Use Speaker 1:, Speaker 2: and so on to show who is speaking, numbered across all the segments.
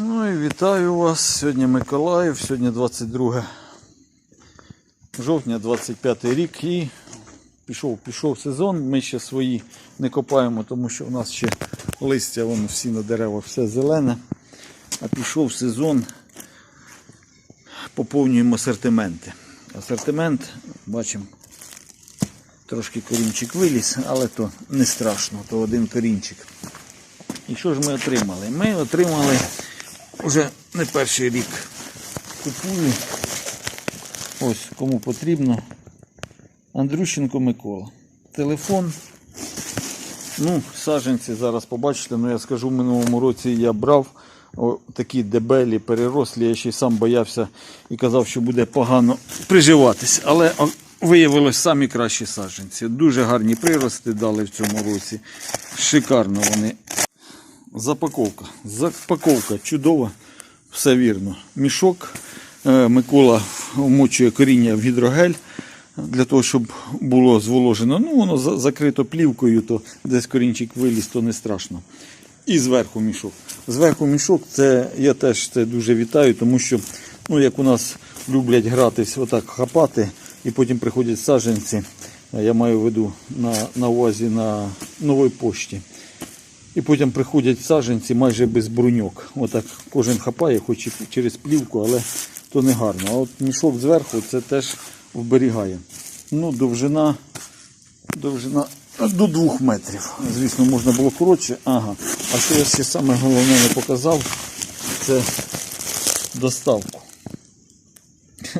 Speaker 1: Ну і вітаю вас. Сьогодні Миколаїв, сьогодні 22 жовтня, 25 рік і пішов, пішов сезон. Ми ще свої не копаємо, тому що у нас ще листя, воно всі на деревах, все зелене. А пішов сезон, поповнюємо асортименти. Асортимент, бачимо, трошки корінчик виліз, але то не страшно, то один корінчик. І що ж ми отримали? Ми отримали вже не перший рік купую. Ось кому потрібно. Андрющенко Микола. Телефон. Ну, саджанці зараз побачите, ну я скажу, в минулому році я брав такі дебелі, перерослі. Я ще й сам боявся і казав, що буде погано приживатись. Але виявилось самі кращі саджанці. Дуже гарні прирости дали в цьому році. Шикарно вони Запаковка. Запаковка чудова, все вірно. Мішок. Е, Микола вмочує коріння в гідрогель для того, щоб було зволожено. Ну, воно закрито плівкою, то десь корінчик виліз, то не страшно. І зверху мішок. Зверху мішок, це я теж це дуже вітаю, тому що, ну, як у нас люблять гратись, отак хапати, і потім приходять саджанці. Я маю в виду на, на увазі на новій пошті. І потім приходять саджанці майже без бруньок. Отак кожен хапає, хоч і через плівку, але то не гарно. А от мішок зверху це теж вберігає. Ну, довжина, довжина до двох метрів. Звісно, можна було коротше. Ага. А що я ще саме головне не показав, це доставку.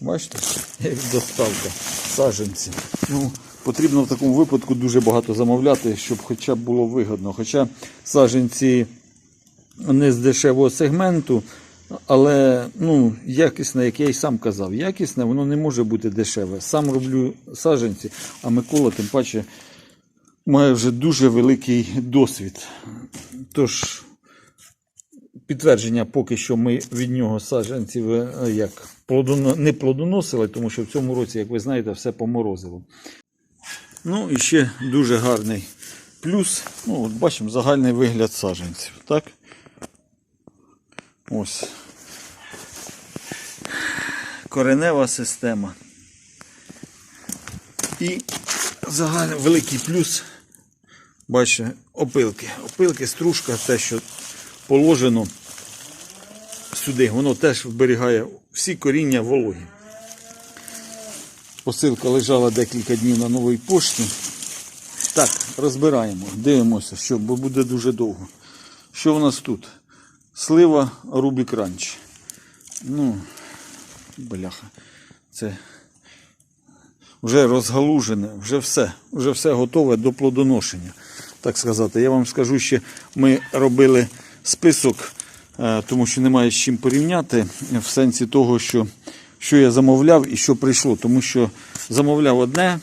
Speaker 1: Бачите, як доставка саджанці. Ну, потрібно в такому випадку дуже багато замовляти, щоб хоча б було вигодно. Хоча саджанці не з дешевого сегменту, але ну, якісне, як я і сам казав, якісне, воно не може бути дешеве. Сам роблю саджанці, а Микола тим паче має вже дуже великий досвід. Тож підтвердження поки що ми від нього саджанців е, як не плодоносили, тому що в цьому році, як ви знаєте, все поморозило. Ну і ще дуже гарний плюс. Ну, от бачимо загальний вигляд саджанців. Так? Ось. Коренева система. І загальний великий плюс. Бачите, опилки. Опилки, стружка, те, що положено сюди, воно теж вберігає всі коріння вологі. Посилка лежала декілька днів на новій пошті. Так, розбираємо, дивимося, що, бо буде дуже довго. Що в нас тут? Слива Рубік Ранч. Ну, бляха, це вже розгалужене, вже все, вже все готове до плодоношення. Так сказати. Я вам скажу ще, ми робили список, е, тому що немає з чим порівняти в сенсі того, що, що я замовляв і що прийшло. Тому що замовляв одне,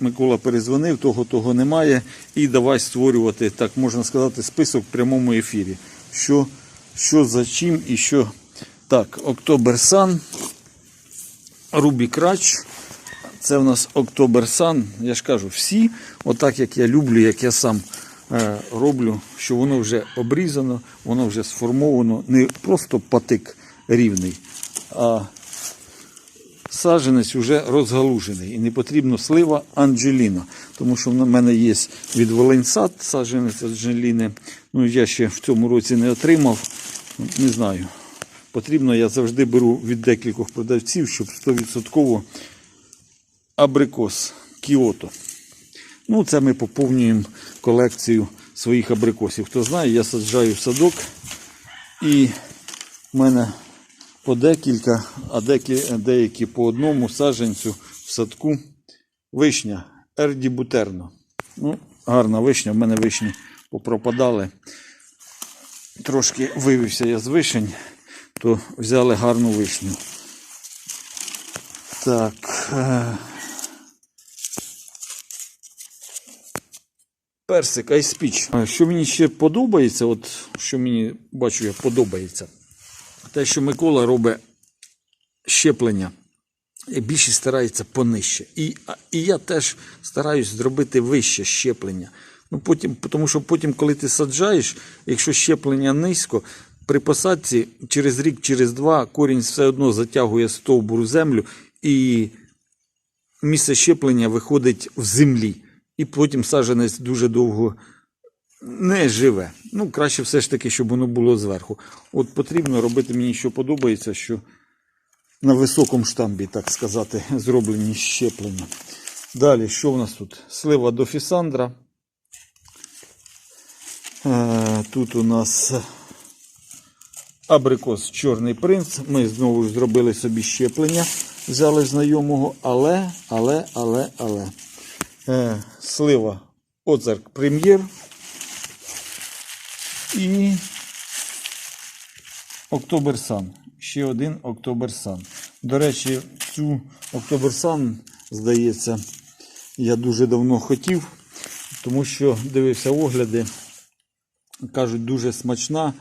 Speaker 1: Микола перезвонив, того того немає. І давай створювати, так можна сказати, список в прямому ефірі. Що, що за чим і що. Так, Октоберсан, Рубі Крач. Це в нас Октоберсан. Я ж кажу, всі, отак як я люблю, як я сам е, роблю, що воно вже обрізано, воно вже сформовано, не просто патик рівний, а саджанець вже розгалужений. І не потрібно слива Анджеліна. Тому що в мене є від Волиньсад саджанець Анджеліни. Ну, я ще в цьому році не отримав. Не знаю. Потрібно, я завжди беру від декількох продавців, щоб 100% абрикос Кіото. Ну, це ми поповнюємо колекцію своїх абрикосів. Хто знає, я саджаю садок і в мене по декілька, а деякі, по одному саджанцю в садку. Вишня Ерді Бутерно. Ну, гарна вишня, в мене вишні попропадали. Трошки вивівся я з вишень, то взяли гарну вишню. Так. е, Персик айспіч. Що мені ще подобається, от що мені бачу, я подобається, те, що Микола робить щеплення. І більшість старається понижче. І, і я теж стараюсь зробити вище щеплення. Ну, потім, тому що потім, коли ти саджаєш, якщо щеплення низько, при посадці через рік, через два корінь все одно затягує стовбур у землю і місце щеплення виходить в землі. І потім саджанець дуже довго не живе. Ну, краще все ж таки, щоб воно було зверху. От потрібно робити мені, що подобається, що на високому штамбі, так сказати, зроблені щеплення. Далі, що в нас тут? Слива до фісандра. Е, Тут у нас абрикос Чорний принц. Ми знову зробили собі щеплення, взяли знайомого, але, але, але, але. Е, Слива Оцарк Прем'єр. І Октоберсан. Ще один Октоберсан. До речі, цю Октоберсан, здається, я дуже давно хотів, тому що дивився огляди. Кажуть, дуже смачна,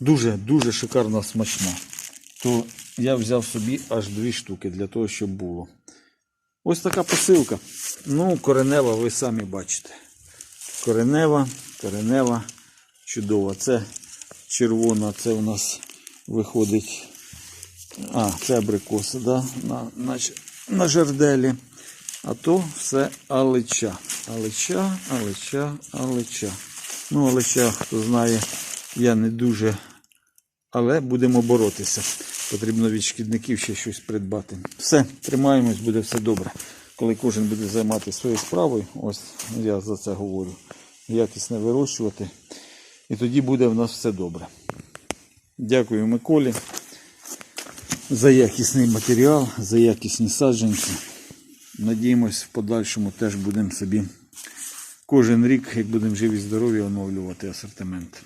Speaker 1: дуже, дуже шикарно смачна. То я взяв собі аж дві штуки для того, щоб було. Ось така посилка. Ну, коренева, ви самі бачите. Коренева, коренева, чудова. Це червона, це у нас виходить. А, це абрикоси, да? на, на, на жерделі. А то все алича. Алича, алича, алича. Ну, алича, хто знає, я не дуже. Але будемо боротися. Потрібно від шкідників ще щось придбати. Все, тримаємось, буде все добре. Коли кожен буде займатися своєю справою, ось я за це говорю, якісне вирощувати. І тоді буде в нас все добре. Дякую Миколі за якісний матеріал, за якісні саджанці. Надіємось, в подальшому теж будемо собі кожен рік, як будемо живі і здорові, оновлювати асортимент.